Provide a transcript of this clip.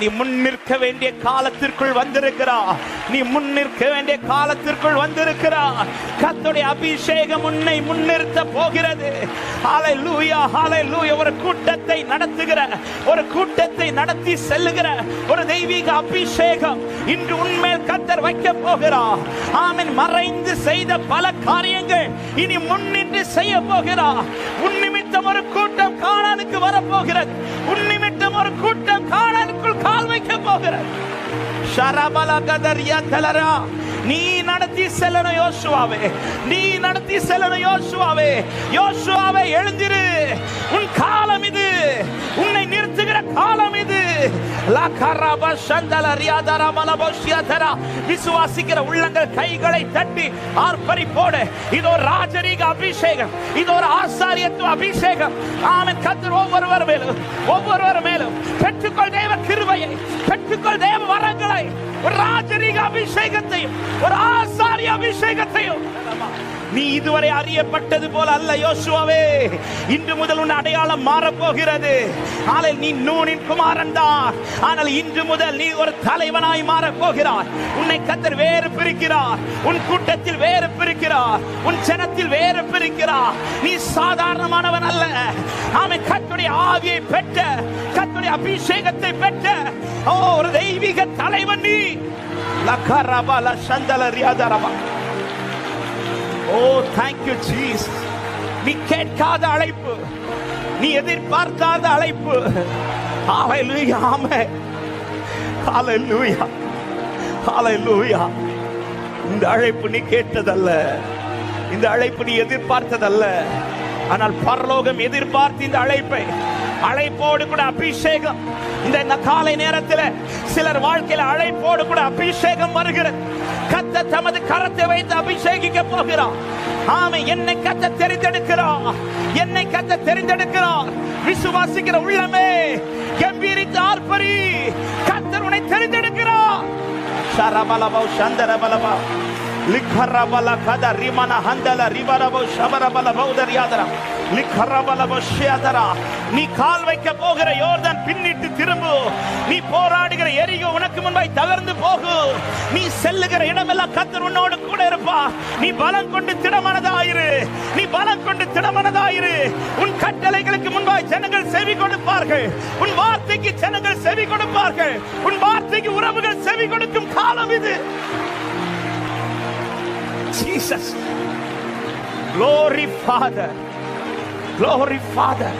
நீ முன் நிற்க வேண்டிய காலத்திற்குள் வந்திருக்கிறா. நீ முன் நிற்க வேண்டிய காலத்திற்குள் வந்திருக்கிறா. கத்துடைய அபிஷேகம் உன்னை முன்னிறுத்த போகிறது. ஹalleluya லூயா ஒரு கூட்டத்தை நடத்துகிற ஒரு கூட்டத்தை நடத்தி செல்லுகிற ஒரு தெய்வீக அபிஷேகம் இன்று உண்மையில் கத்தர் வைக்க போகிறார் ஆமென். மறைந்து செய்த பல காரியங்கள் இனி முன்னின்று செய்ய போகிறார் உன் நிமித்தம் ஒரு கூட்டம் காணானுக்கு வரப்போகிறது உன் நிமித்தம் ஒரு கூட்டம் காண வைக்க போகிற ஷரபல கதரியா தலரா நீ நடத்தி செல்லணும் யோசுவாவே நீ நடத்தி செல்லணும் யோசுவாவே யோசுவாவே எழுந்திரு. உன் காலம் இது உன்னை நிறுத்துகிற காலம் இது. விசுவாசிக்கிற உள்ளங்கள் கைகளை தட்டி ஆர்ப்பரிப்போடு. இது ஒரு ராஜரீக அபிஷேகம் இது ஒரு ஆசாரியத்துவ அபிஷேகம். ஆமன் கத்தர் ஒவ்வொருவர் மேலும் ஒவ்வொருவர் மேலும். பெற்றுக்கொள் தேவ பெற்றுக்கொள் தேவ வரங்களை. ஒரு ராஜரீக அபிஷேகத்தையும் ஒரு ஆசாரிய அபிஷேகத்தையும். நீ இதுவரை அறியப்பட்டது போல அல்ல யோசுவாவே. இன்று முதல் உன் அடையாளம் மாறப்போகிறது. ஆனால் நீ நூனின் குமாரன் தான் ஆனால் இன்று முதல் நீ ஒரு தலைவனாய் மாறப்போகிறார் உன்னை கத்தர் வேறு பிரிக்கிறார். உன் கூட்டத்தில் வேறு பிரிக்கிறார். உன் ஜனத்தில் வேறு பிரிக்கிறார். நீ சாதாரணமானவன் அல்ல. ஆமை கத்துடைய ஆவியை பெற்ற அபிஷேகத்தை பெற்ற ஓ ஒரு தெய்வீக தலைவன் நீ. லக்கரபல சந்தல ரியாதரபா. ஓ தேங்க்யூ ஜீஸ் நீ கேட்காத அழைப்பு நீ எதிர்பார்க்காத அழைப்பு. ஹalleluya லூயா ஹalleluya லூயா இந்த அழைப்பு நீ கேட்டதல்ல. இந்த அழைப்பு நீ எதிர்பார்த்ததல்ல. ஆனால் பரலோகம் எதிர்பார்த்து இந்த அழைப்பை அழைப்போடு கூட அபிஷேகம். இந்த காலை நேரத்தில் சிலர் வாழ்க்கையில் அழைப்போடு கூட அபிஷேகம் வருகிறது. கத்த தமது கரத்தை வைத்து அபிஷேகிக்க போகிறார். ஆமை என்னை கத்த தெரிந்தெடுக்கிறார். என்னை கத்த தெரிந்தெடுக்கிறார். விசுவாசிக்கிற உள்ளமே கம்பீரித்து ஆர்ப்பரி கத்தர் உன்னை தெரிந்தெடுக்கிறார். சரபலபா சந்தரபலபா லிக்கரபல கத ரிமன ஹந்தல ரிவரபோ ஷபரபல பௌதரியாதரா லிக்கரபல பஷ்யாதரா நீ கால் வைக்க போகிற யோர்தான் பின்னிட்டு திரும்பு. நீ போராடுகிற எரியோ உனக்கு முன்பாய் தகர்ந்து போகு. நீ செல்லுகிற இடமெல்லாம் கத்தர் உன்னோடு கூட இருப்பா. நீ பலம் கொண்டு திடமனதாயிரு. நீ பலம் கொண்டு திடமனதாயிரு. உன் கட்டளைகளுக்கு முன்பாய் ஜனங்கள் செவி கொடுப்பார்கள். உன் வார்த்தைக்கு ஜனங்கள் செவி கொடுப்பார்கள். உன் வார்த்தைக்கு உறவுகள் செவி கொடுக்கும் காலம் இது. Jesus. Glory Father. Glory Father.